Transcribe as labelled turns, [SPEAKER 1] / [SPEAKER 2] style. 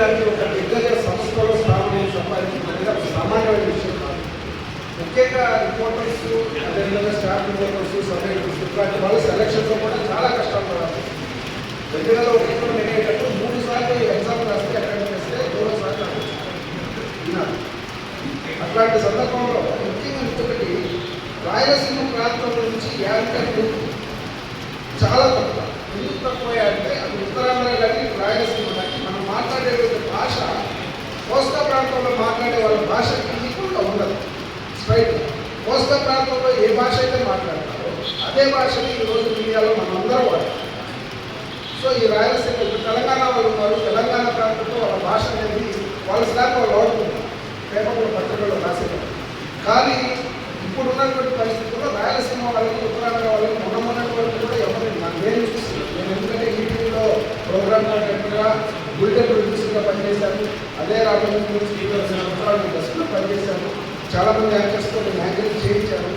[SPEAKER 1] లాంటి ఒక దిగ్గజ సంస్థలో స్థానం సంపాదించడం అనేది సామాన్యమైన విషయం కాదు. ముఖ్యంగా రిపోర్టర్స్ అదేవిధంగా స్టాఫ్ రిపోర్టర్స్ సబ్జెక్టర్స్ ఇట్లాంటి వాళ్ళు సెలక్షన్లో కూడా చాలా కష్టాలు పడాలి. రెండు వేల ఒకటిలో ఏంటంటే మూడు సార్లు ఎగ్జామ్ రాస్తే అటెండ్ చేస్తే మూడో సార్లు అట్లాంటి సందర్భంలో ముఖ్యంగా ఇంకొకటి రాయలసీమ ప్రాంతం నుంచి యాభై చాలా తక్కువ. ఎందుకు తక్కువ అంటే అది ఉత్తరాంధ్ర కానీ రాయలసీమ కానీ మనం మాట్లాడే భాష. కోస్తా ప్రాంతంలో మాట్లాడే వాళ్ళ భాషకి ఈక్వల్గా ఉండదు. స్ట్రైట్ కోస్తా ప్రాంతంలో ఏ భాష అయితే మాట్లాడతారో అదే భాషని ఈరోజు మీడియాలో మనం అందరం వాడతాం సో ఈ రాయలసీమ ఇప్పుడు తెలంగాణ వాళ్ళు ఉన్నారు. తెలంగాణ ప్రాంతంలో వాళ్ళ భాష అనేది వాళ్ళ స్లాబ్ వాళ్ళు వాడుకుంటారు. పేపర్లో పత్రికల్లో రాసేవారు కానీ ఇప్పుడున్నటువంటి పరిస్థితుల్లో రాయలసీమ ప్రోగ్రామ్ కంటెంట్గా బులెటిన్ ప్రొడ్యూసర్గా పనిచేశాను అదే రాబోయే స్పీకర్ సంవత్సరాలు బస్సులో పనిచేశాను చాలామంది యాంకర్స్తో నేను యాంకరింగ్ చేయించాను